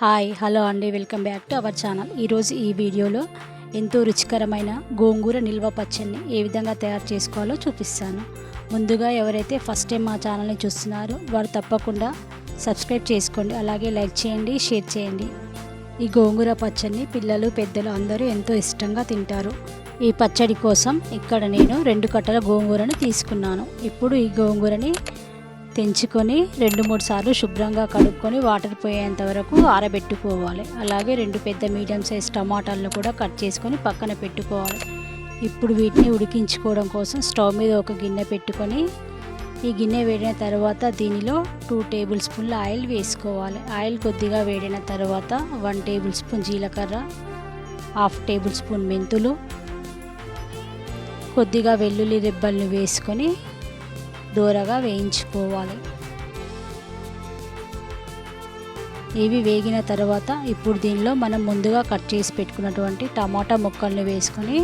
Hi hello అండి. Welcome back to our channel. ఈరోజు ఈ వీడియోలో ఎంతో రుచికరమైన గోంగూర నిల్వ పచ్చడిని ఏ విధంగా తయారు చేసుకోవాలో చూపిస్తాను. ముందుగా ఎవరైతే ఫస్ట్ టైం మా ఛానల్ని చూస్తున్నారో వారు తప్పకుండా సబ్స్క్రైబ్ చేసుకోండి. అలాగే లైక్ చేయండి షేర్ చేయండి. ఈ గోంగూర పచ్చడిని పిల్లలు పెద్దలు అందరూ ఎంతో ఇష్టంగా తింటారు. ఈ పచ్చడి కోసం ఇక్కడ నేను రెండు కట్టల గోంగూరను తీసుకున్నాను. ఇప్పుడు ఈ గోంగూరని తెంచుకొని రెండు మూడు సార్లు శుభ్రంగా కడుక్కొని వాటర్ పోయేంత వరకు ఆరబెట్టుకోవాలి. అలాగే రెండు పెద్ద మీడియం సైజ్ టమాటాలను కూడా కట్ చేసుకొని పక్కన పెట్టుకోవాలి. ఇప్పుడు వీటిని ఉడికించుకోవడం కోసం స్టవ్ మీద ఒక గిన్నె పెట్టుకొని ఈ గిన్నె వేడిన తర్వాత దీనిలో టూ టేబుల్ స్పూన్ల ఆయిల్ వేసుకోవాలి. ఆయిల్ కొద్దిగా వేడిన తర్వాత వన్ టేబుల్ స్పూన్ జీలకర్ర హాఫ్ టేబుల్ స్పూన్ మెంతులు కొద్దిగా వెల్లుల్లి రెబ్బలను వేసుకొని దూరగా వేయించుకోవాలి. ఇవి వేగిన తర్వాత ఇప్పుడు దీనిలో మనం ముందుగా కట్ చేసి పెట్టుకున్నటువంటి టమాటా ముక్కల్ని వేసుకొని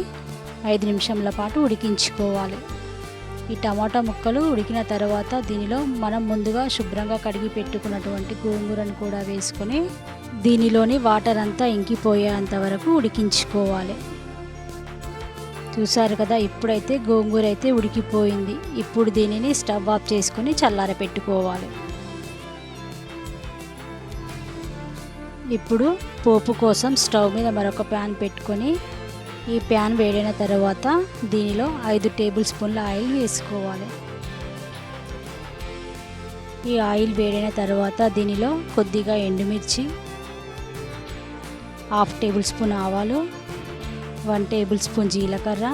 ఐదు నిమిషంల పాటు ఉడికించుకోవాలి. ఈ టమాటా ముక్కలు ఉడికిన తర్వాత దీనిలో మనం ముందుగా శుభ్రంగా కడిగి పెట్టుకున్నటువంటి గోంగూరను కూడా వేసుకొని దీనిలోని వాటర్ అంతా ఇంకిపోయేంత వరకు ఉడికించుకోవాలి. చూసారు కదా ఇప్పుడైతే గోంగూర అయితే ఉడికిపోయింది. ఇప్పుడు దీనిని స్టవ్ ఆఫ్ చేసుకొని చల్లార పెట్టుకోవాలి. ఇప్పుడు పోపు కోసం స్టవ్ మీద మరొక ప్యాన్ పెట్టుకొని ఈ ప్యాన్ వేడిన తర్వాత దీనిలో ఐదు టేబుల్ స్పూన్ల ఆయిల్ వేసుకోవాలి. ఈ ఆయిల్ వేడిన తర్వాత దీనిలో కొద్దిగా ఎండుమిర్చి హాఫ్ టేబుల్ స్పూన్ ఆవాలు వన్ టేబుల్ స్పూన్ జీలకర్ర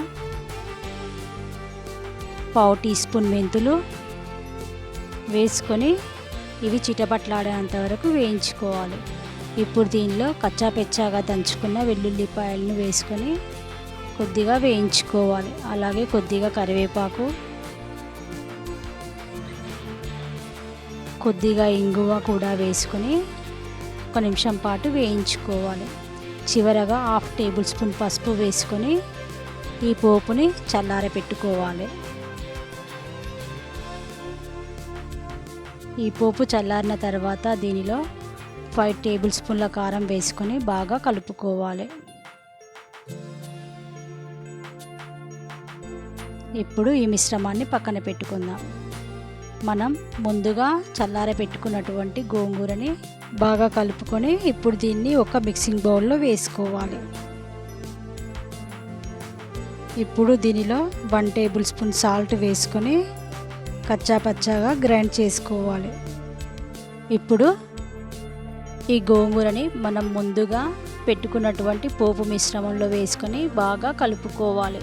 పావు టీ స్పూన్ మెంతులు వేసుకొని ఇవి చిటపట్లాడేంత వరకు వేయించుకోవాలి. ఇప్పుడు దీనిలో కచ్చా పెచ్చాగా దంచుకున్న వెల్లుల్లిపాయలను వేసుకొని కొద్దిగా వేయించుకోవాలి. అలాగే కొద్దిగా కరివేపాకు కొద్దిగా ఇంగువ కూడా వేసుకొని ఒక నిమిషం పాటు వేయించుకోవాలి. చివరగా హాఫ్ టేబుల్ స్పూన్ పసుపు వేసుకొని ఈ పోపుని చల్లారపెట్టుకోవాలి ఈ పోపు చల్లారిన తర్వాత దీనిలో ఫైవ్ టేబుల్ స్పూన్ల కారం వేసుకొని బాగా కలుపుకోవాలి. ఇప్పుడు ఈ మిశ్రమాన్ని పక్కన పెట్టుకుందాం. మనం ముందుగా చల్లార పెట్టుకున్నటువంటి గోంగూరని బాగా కలుపుకొని ఇప్పుడు దీన్ని ఒక మిక్సింగ్ బౌల్లో వేసుకోవాలి. ఇప్పుడు దీనిలో వన్ టేబుల్ స్పూన్ సాల్ట్ వేసుకొని కచ్చా పచ్చాగా గ్రైండ్ చేసుకోవాలి. ఇప్పుడు ఈ గోంగూరని మనం ముందుగా పెట్టుకున్నటువంటి పోపు మిశ్రమంలో వేసుకొని బాగా కలుపుకోవాలి.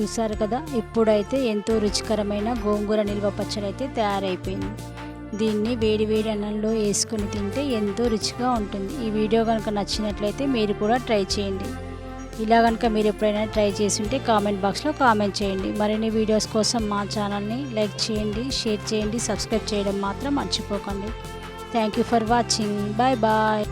చూసారు కదా ఇప్పుడైతే ఎంతో రుచికరమైన గోంగూర నిల్వ పచ్చడి అయితే తయారైపోయింది. దీన్ని వేడి వేడి అన్నంలో వేసుకొని తింటే ఎంతో రుచిగా ఉంటుంది. ఈ వీడియో కనుక నచ్చినట్లయితే మీరు కూడా ట్రై చేయండి. ఇలా కనుక మీరు ఎప్పుడైనా ట్రై చేసి ఉంటే కామెంట్ బాక్స్లో కామెంట్ చేయండి. మరిన్ని వీడియోస్ కోసం మా ఛానల్ని లైక్ చేయండి షేర్ చేయండి సబ్స్క్రైబ్ చేయడం మాత్రం మర్చిపోకండి. Thank you for watching. Bye bye.